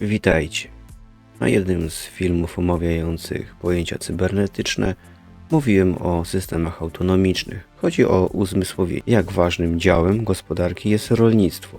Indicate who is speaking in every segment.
Speaker 1: Witajcie. Na jednym z filmów omawiających pojęcia cybernetyczne mówiłem o systemach autonomicznych. Chodzi o uzmysłowienie, jak ważnym działem gospodarki jest rolnictwo.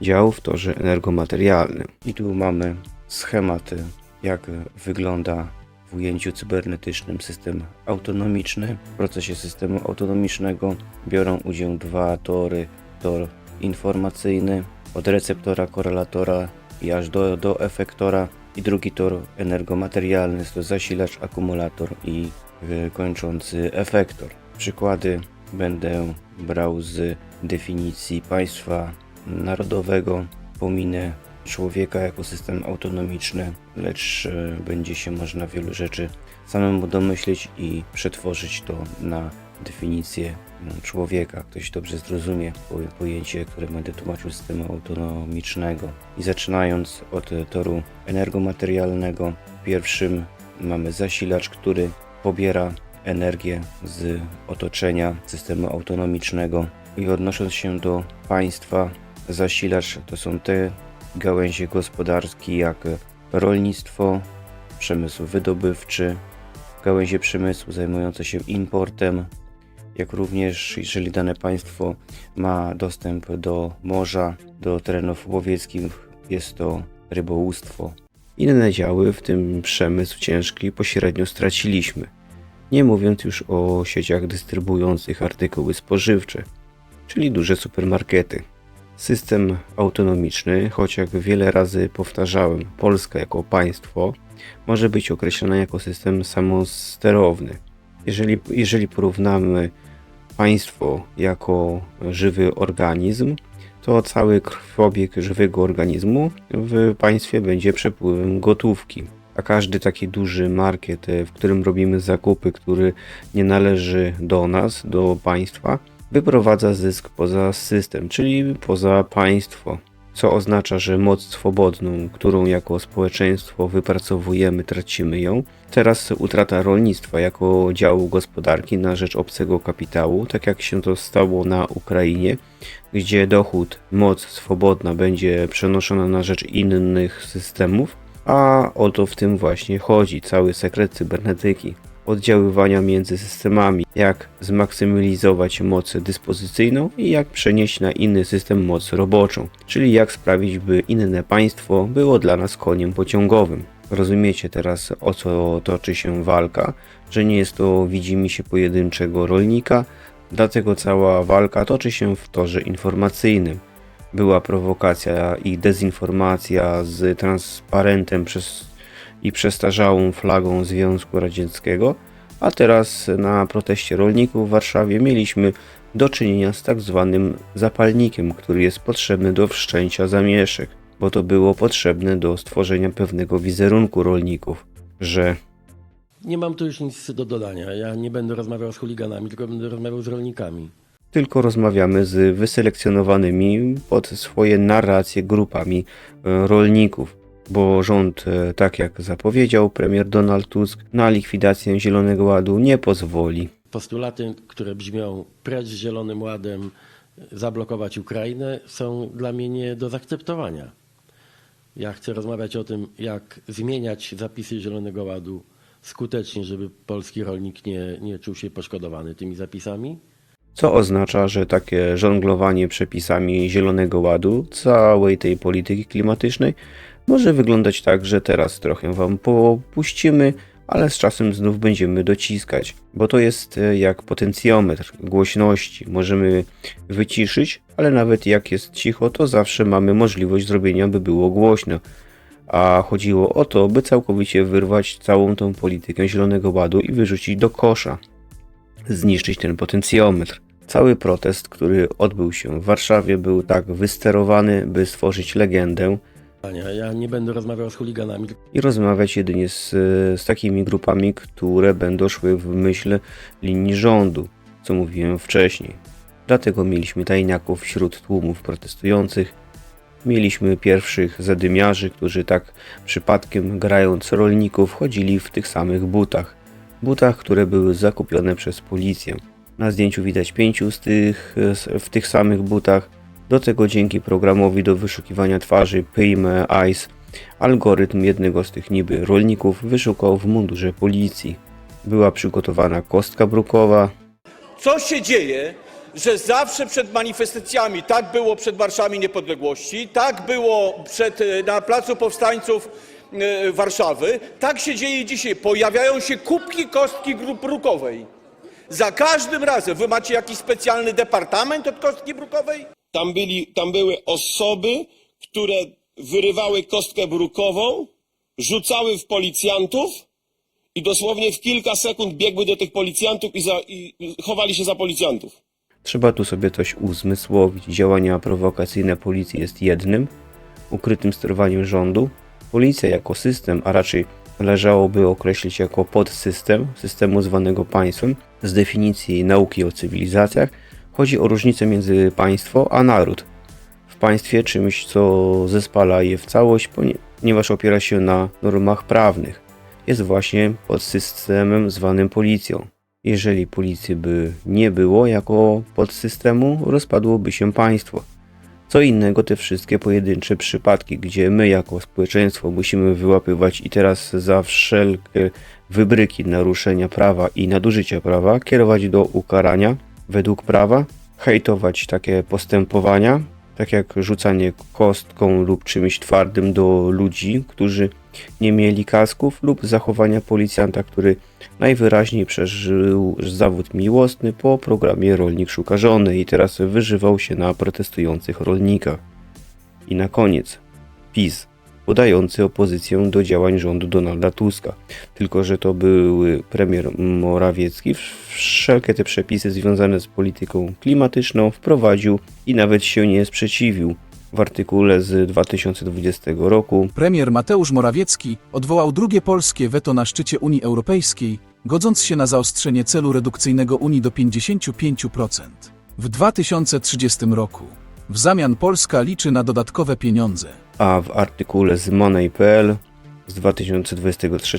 Speaker 1: Dział w torze energomaterialnym. I tu mamy schematy, jak wygląda w ujęciu cybernetycznym system autonomiczny. W procesie systemu autonomicznego biorą udział dwa tory. Tor informacyjny od receptora, korelatora i aż do, do efektora i drugi tor energomaterialny, to zasilacz, akumulator i y, kończący efektor. Przykłady będę brał z definicji państwa narodowego. Pominę człowieka jako system autonomiczny, lecz y, będzie się można wielu rzeczy samemu domyśleć i przetworzyć to na definicję człowieka. Ktoś dobrze zrozumie po- pojęcie, które będę tłumaczył systemu autonomicznego. I zaczynając od e, toru energomaterialnego, pierwszym mamy zasilacz, który pobiera energię z otoczenia systemu autonomicznego. I odnosząc się do państwa, zasilacz to są te gałęzie gospodarki jak rolnictwo, przemysł wydobywczy, gałęzie przemysłu zajmujące się importem, jak również jeżeli dane państwo ma dostęp do morza, do terenów łowieckich, jest to rybołówstwo. Inne działy, w tym przemysł ciężki, pośrednio straciliśmy. Nie mówiąc już o sieciach dystrybuujących artykuły spożywcze, czyli duże supermarkety. System autonomiczny, choć jak wiele razy powtarzałem, Polska jako państwo może być określona jako system samosterowny. Jeżeli, jeżeli porównamy państwo jako żywy organizm, to cały krwobieg żywego organizmu w państwie będzie przepływem gotówki. A każdy taki duży market, e, w którym robimy zakupy, który nie należy do nas, do państwa, wyprowadza zysk poza system, czyli poza państwo. Co oznacza, że moc swobodną, którą jako społeczeństwo wypracowujemy, tracimy ją. Teraz utrata rolnictwa jako działu gospodarki na rzecz obcego kapitału, tak jak się to stało na Ukrainie, gdzie dochód, moc swobodna będzie przenoszona na rzecz innych systemów, a o to w tym właśnie chodzi, cały sekret cybernetyki. Oddziaływania między systemami, jak zmaksymalizować moc dyspozycyjną i jak przenieść na inny system moc roboczą, czyli jak sprawić, by inne państwo było dla nas koniem pociągowym. Rozumiecie teraz o co toczy się walka, że nie jest to widzimisię pojedynczego rolnika, dlatego cała walka toczy się w torze informacyjnym. Była prowokacja i dezinformacja z transparentem przez i przestarzałą flagą Związku Radzieckiego, a teraz na proteście rolników w Warszawie mieliśmy do czynienia z tak zwanym zapalnikiem, który jest potrzebny do wszczęcia zamieszek, bo to było potrzebne do stworzenia pewnego wizerunku rolników, że
Speaker 2: Nie mam tu już nic do dodania. Ja nie będę rozmawiał z chuliganami, tylko będę rozmawiał z rolnikami.
Speaker 1: tylko rozmawiamy z wyselekcjonowanymi pod swoje narracje grupami e, rolników, bo rząd, e, tak jak zapowiedział premier Donald Tusk, na likwidację Zielonego Ładu nie pozwoli.
Speaker 2: Postulaty, które brzmią precz z Zielonym Ładem, zablokować Ukrainę, są dla mnie nie do zaakceptowania. Ja chcę rozmawiać o tym, jak zmieniać zapisy Zielonego Ładu skutecznie, żeby polski rolnik nie, nie czuł się poszkodowany tymi zapisami.
Speaker 1: Co oznacza, że takie żonglowanie przepisami Zielonego Ładu, całej tej polityki klimatycznej, może wyglądać tak, że teraz trochę Wam popuścimy, ale z czasem znów będziemy dociskać, bo to jest e, jak potencjometr głośności. Możemy wyciszyć, ale nawet jak jest cicho, to zawsze mamy możliwość zrobienia, by było głośno. A chodziło o to, by całkowicie wyrwać całą tą politykę Zielonego Ładu i wyrzucić do kosza zniszczyć ten potencjometr. Cały protest, który odbył się w Warszawie, był tak wysterowany, by stworzyć legendę
Speaker 2: Ja nie będę rozmawiał z chuliganami,
Speaker 1: i rozmawiać jedynie z, z takimi grupami, które będą szły w myśl linii rządu, co mówiłem wcześniej. Dlatego mieliśmy tajniaków wśród tłumów protestujących. Mieliśmy pierwszych zadymiarzy, którzy tak przypadkiem grając rolników chodzili w tych samych butach. Butach, które były zakupione przez policję. Na zdjęciu widać pięciu z tych, w tych samych butach. Do tego dzięki programowi do wyszukiwania twarzy Pyjme Eyes algorytm jednego z tych niby rolników wyszukał w mundurze policji. Była przygotowana kostka brukowa,
Speaker 3: Co się dzieje, że zawsze przed manifestacjami, tak było przed marszami niepodległości, tak było przed, e, na Placu Powstańców e, Warszawy, tak się dzieje dzisiaj. Pojawiają się kubki kostki brukowej. Za każdym razem. Wy macie jakiś specjalny departament od kostki brukowej?
Speaker 4: Tam, byli, tam były osoby, które wyrywały kostkę brukową, rzucały w policjantów i dosłownie w kilka sekund biegły do tych policjantów i, za, i chowali się za policjantów.
Speaker 1: Trzeba tu sobie coś uzmysłowić. Działania prowokacyjne policji jest jednym, ukrytym sterowaniem rządu. Policja jako system, a raczej należałoby określić jako podsystem systemu zwanego państwem. Z definicji nauki o cywilizacjach chodzi o różnicę między państwo a naród. W państwie czymś, co zespala je w całość, ponieważ opiera się na normach prawnych. Jest właśnie podsystemem zwanym policją. Jeżeli policji by nie było jako podsystemu, rozpadłoby się państwo. Co innego te wszystkie pojedyncze przypadki, gdzie my jako społeczeństwo musimy wyłapywać i teraz za wszelkie wybryki naruszenia prawa i nadużycia prawa kierować do ukarania według prawa, hejtować takie postępowania, tak jak rzucanie kostką lub czymś twardym do ludzi, którzy nie mieli kasków lub zachowania policjanta, który najwyraźniej przeżył zawód miłosny po programie Rolnik Szuka Żony i teraz wyżywał się na protestujących rolnikach. I na koniec PiS, podający opozycję do działań rządu Donalda Tuska. Tylko, że to były premier Morawiecki, wszelkie te przepisy związane z polityką klimatyczną wprowadził i nawet się nie sprzeciwił. W artykule z 2020 roku
Speaker 5: Premier Mateusz Morawiecki odwołał drugie polskie weto na szczycie Unii Europejskiej, godząc się na zaostrzenie celu redukcyjnego Unii do 55% w 2030 roku. W zamian Polska liczy na dodatkowe pieniądze.
Speaker 1: A w artykule z Money.pl z 2023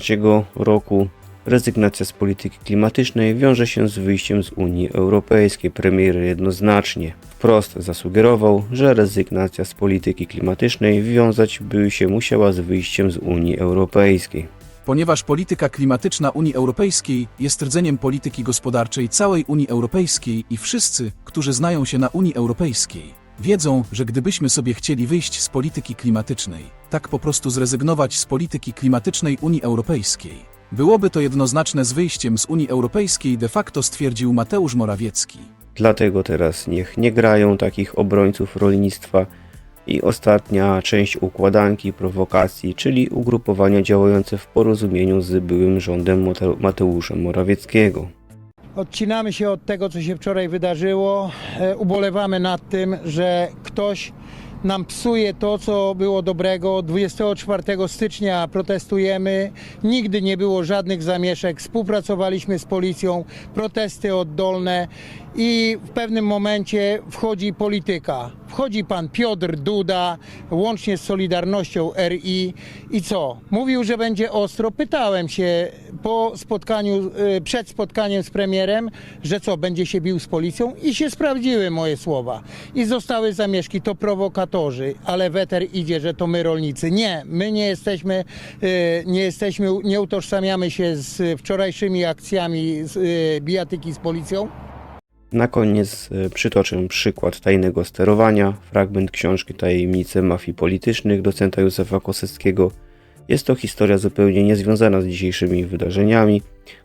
Speaker 1: roku rezygnacja z polityki klimatycznej wiąże się z wyjściem z Unii Europejskiej. Premier jednoznacznie wprost zasugerował, że rezygnacja z polityki klimatycznej wiązać by się musiała z wyjściem z Unii Europejskiej.
Speaker 5: Ponieważ polityka klimatyczna Unii Europejskiej jest rdzeniem polityki gospodarczej całej Unii Europejskiej i wszyscy, którzy znają się na Unii Europejskiej, wiedzą, że gdybyśmy sobie chcieli wyjść z polityki klimatycznej, tak po prostu zrezygnować z polityki klimatycznej Unii Europejskiej, byłoby to jednoznaczne z wyjściem z Unii Europejskiej de facto stwierdził Mateusz Morawiecki.
Speaker 1: Dlatego teraz niech nie grają takich obrońców rolnictwa i ostatnia część układanki prowokacji, czyli ugrupowania działające w porozumieniu z byłym rządem Mate- Mateusza Morawieckiego.
Speaker 6: Odcinamy się od tego, co się wczoraj wydarzyło. E, Ubolewamy nad tym, że ktoś nam psuje to, co było dobrego. 24 stycznia protestujemy. Nigdy nie było żadnych zamieszek. Współpracowaliśmy z policją, protesty oddolne i w pewnym momencie wchodzi polityka. Wchodzi pan Piotr Duda, łącznie z Solidarnością RI i co? Mówił, że będzie ostro. Pytałem się po spotkaniu, y, przed spotkaniem z premierem, że co, będzie się bił z policją i się sprawdziły moje słowa. I zostały zamieszki, to ale weter idzie, że to my rolnicy. Nie, my nie jesteśmy, y, nie jesteśmy, nie utożsamiamy się z wczorajszymi akcjami z, y, bijatyki z policją.
Speaker 1: Na koniec e, przytoczę przykład tajnego sterowania, fragment książki Tajemnice mafii politycznych docenta Józefa Koseckiego. Jest to historia zupełnie niezwiązana z dzisiejszymi wydarzeniami.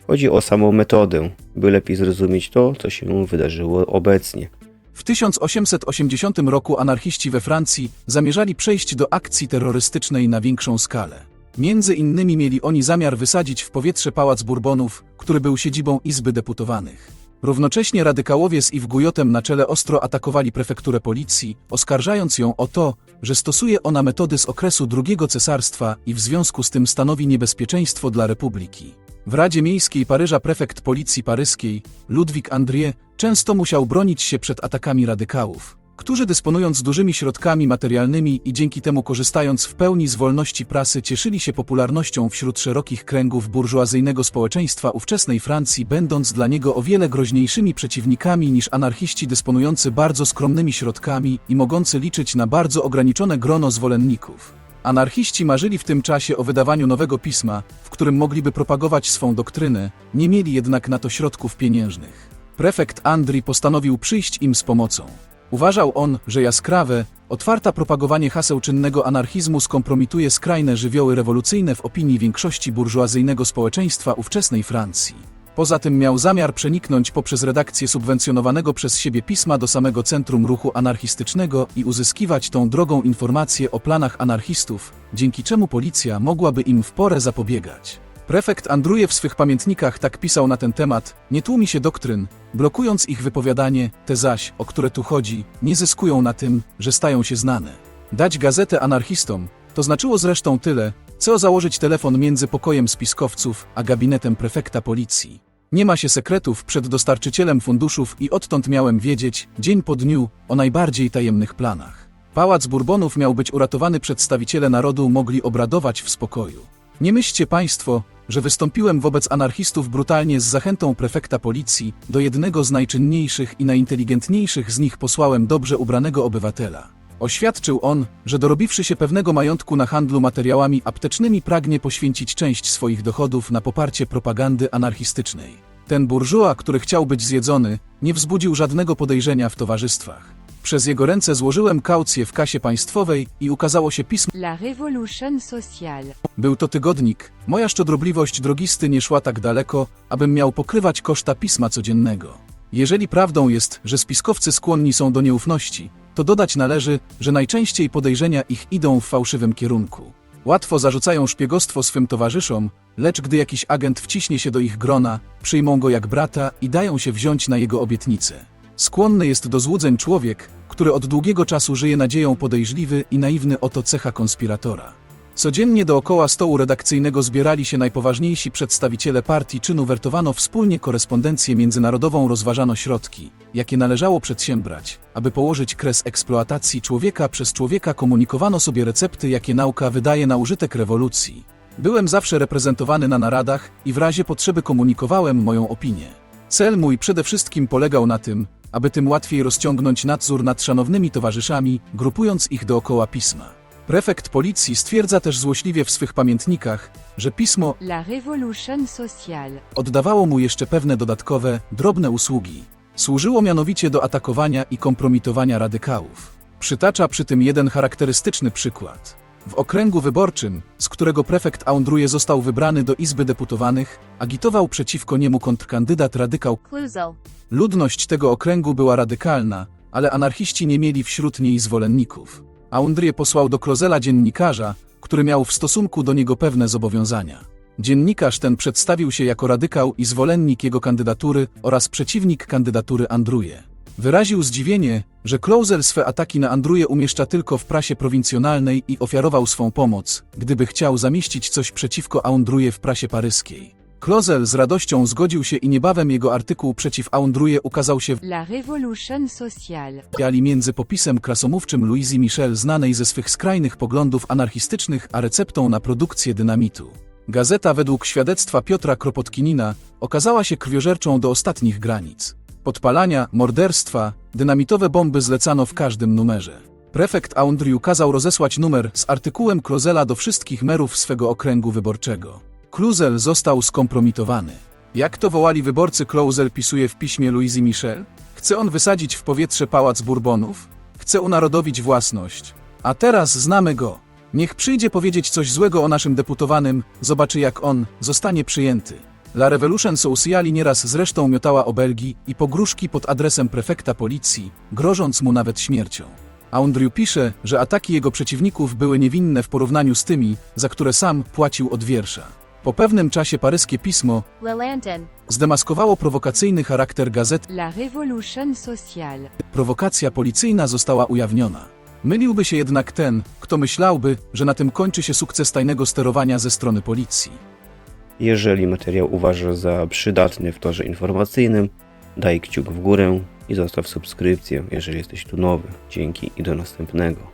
Speaker 1: Chodzi o samą metodę, by lepiej zrozumieć to, co się wydarzyło obecnie.
Speaker 5: W 1880 roku anarchiści we Francji zamierzali przejść do akcji terrorystycznej na większą skalę. Między innymi mieli oni zamiar wysadzić w powietrze pałac Bourbonów, który był siedzibą Izby Deputowanych. Równocześnie radykałowie z Yves Guyotem na czele ostro atakowali prefekturę policji, oskarżając ją o to, że stosuje ona metody z okresu II cesarstwa i w związku z tym stanowi niebezpieczeństwo dla republiki. W Radzie Miejskiej Paryża prefekt policji paryskiej, Ludwik Andrieu, często musiał bronić się przed atakami radykałów, którzy dysponując dużymi środkami materialnymi i dzięki temu korzystając w pełni z wolności prasy cieszyli się popularnością wśród szerokich kręgów burżuazyjnego społeczeństwa ówczesnej Francji, będąc dla niego o wiele groźniejszymi przeciwnikami niż anarchiści dysponujący bardzo skromnymi środkami i mogący liczyć na bardzo ograniczone grono zwolenników. Anarchiści marzyli w tym czasie o wydawaniu nowego pisma, w którym mogliby propagować swą doktrynę, nie mieli jednak na to środków pieniężnych. Prefekt Andri postanowił przyjść im z pomocą. Uważał on, że jaskrawe, otwarta propagowanie haseł czynnego anarchizmu skompromituje skrajne żywioły rewolucyjne w opinii większości burżuazyjnego społeczeństwa ówczesnej Francji. Poza tym miał zamiar przeniknąć poprzez redakcję subwencjonowanego przez siebie pisma do samego centrum ruchu anarchistycznego i uzyskiwać tą drogą informacje o planach anarchistów, dzięki czemu policja mogłaby im w porę zapobiegać. Prefekt Andruje w swych pamiętnikach tak pisał na ten temat, nie tłumi się doktryn, blokując ich wypowiadanie, te zaś, o które tu chodzi, nie zyskują na tym, że stają się znane. Dać gazetę anarchistom, to znaczyło zresztą tyle, co założyć telefon między pokojem spiskowców a gabinetem prefekta policji. Nie ma się sekretów przed dostarczycielem funduszów i odtąd miałem wiedzieć, dzień po dniu, o najbardziej tajemnych planach. Pałac Burbonów miał być uratowany, przedstawiciele narodu mogli obradować w spokoju. Nie myślcie państwo, że wystąpiłem wobec anarchistów brutalnie z zachętą prefekta policji, do jednego z najczynniejszych i najinteligentniejszych z nich posłałem dobrze ubranego obywatela. Oświadczył on, że dorobiwszy się pewnego majątku na handlu materiałami aptecznymi pragnie poświęcić część swoich dochodów na poparcie propagandy anarchistycznej. Ten burżuła, który chciał być zjedzony, nie wzbudził żadnego podejrzenia w towarzystwach. Przez jego ręce złożyłem kaucję w kasie państwowej i ukazało się pismo.
Speaker 7: La Révolution sociale.
Speaker 5: Był to tygodnik. Moja szczodrobliwość drogisty nie szła tak daleko, abym miał pokrywać koszta pisma codziennego. Jeżeli prawdą jest, że spiskowcy skłonni są do nieufności, to dodać należy, że najczęściej podejrzenia ich idą w fałszywym kierunku. Łatwo zarzucają szpiegostwo swym towarzyszom, lecz gdy jakiś agent wciśnie się do ich grona, przyjmą go jak brata i dają się wziąć na jego obietnice. Skłonny jest do złudzeń człowiek, który od długiego czasu żyje nadzieją podejrzliwy i naiwny oto cecha konspiratora. Codziennie dookoła stołu redakcyjnego zbierali się najpoważniejsi przedstawiciele partii czynu wertowano wspólnie korespondencję międzynarodową rozważano środki, jakie należało przedsiębrać, aby położyć kres eksploatacji człowieka przez człowieka komunikowano sobie recepty jakie nauka wydaje na użytek rewolucji. Byłem zawsze reprezentowany na naradach i w razie potrzeby komunikowałem moją opinię. Cel mój przede wszystkim polegał na tym, aby tym łatwiej rozciągnąć nadzór nad szanownymi towarzyszami, grupując ich dookoła pisma. Prefekt policji stwierdza też złośliwie w swych pamiętnikach, że pismo
Speaker 7: La Révolution sociale.
Speaker 5: oddawało mu jeszcze pewne dodatkowe, drobne usługi. Służyło mianowicie do atakowania i kompromitowania radykałów. Przytacza przy tym jeden charakterystyczny przykład. W okręgu wyborczym, z którego prefekt Aundruje został wybrany do Izby Deputowanych, agitował przeciwko niemu kontrkandydat radykał
Speaker 7: Clouseau.
Speaker 5: Ludność tego okręgu była radykalna, ale anarchiści nie mieli wśród niej zwolenników. Aundrie posłał do Klozela dziennikarza, który miał w stosunku do niego pewne zobowiązania. Dziennikarz ten przedstawił się jako radykał i zwolennik jego kandydatury oraz przeciwnik kandydatury Andruje. Wyraził zdziwienie, że Klozel swe ataki na Andruje umieszcza tylko w prasie prowincjonalnej i ofiarował swą pomoc, gdyby chciał zamieścić coś przeciwko Aundruje w prasie paryskiej. Klozel z radością zgodził się i niebawem jego artykuł przeciw Aundruje ukazał się w
Speaker 7: La Révolution sociale.
Speaker 5: Między popisem krasomówczym Louise Michel znanej ze swych skrajnych poglądów anarchistycznych a receptą na produkcję dynamitu. Gazeta według świadectwa Piotra Kropotkinina okazała się krwiożerczą do ostatnich granic. Podpalania, morderstwa, dynamitowe bomby zlecano w każdym numerze. Prefekt Aundriu kazał rozesłać numer z artykułem Klozela do wszystkich merów swego okręgu wyborczego. Kluzel został skompromitowany. Jak to wołali wyborcy, Klauzel pisuje w piśmie Louise Michel? Chce on wysadzić w powietrze pałac Bourbonów? Chce unarodowić własność. A teraz znamy go. Niech przyjdzie powiedzieć coś złego o naszym deputowanym, zobaczy jak on zostanie przyjęty. La Revolution Sociali nieraz zresztą miotała obelgi i pogróżki pod adresem prefekta policji, grożąc mu nawet śmiercią. Aundriu pisze, że ataki jego przeciwników były niewinne w porównaniu z tymi, za które sam płacił od wiersza. Po pewnym czasie paryskie pismo
Speaker 7: Le Lantern.
Speaker 5: zdemaskowało prowokacyjny charakter gazety.
Speaker 7: La Révolution sociale.
Speaker 5: Prowokacja policyjna została ujawniona. Myliłby się jednak ten, kto myślałby, że na tym kończy się sukces tajnego sterowania ze strony policji.
Speaker 1: Jeżeli materiał uważasz za przydatny w torze informacyjnym, daj kciuk w górę i zostaw subskrypcję, jeżeli jesteś tu nowy. Dzięki i do następnego.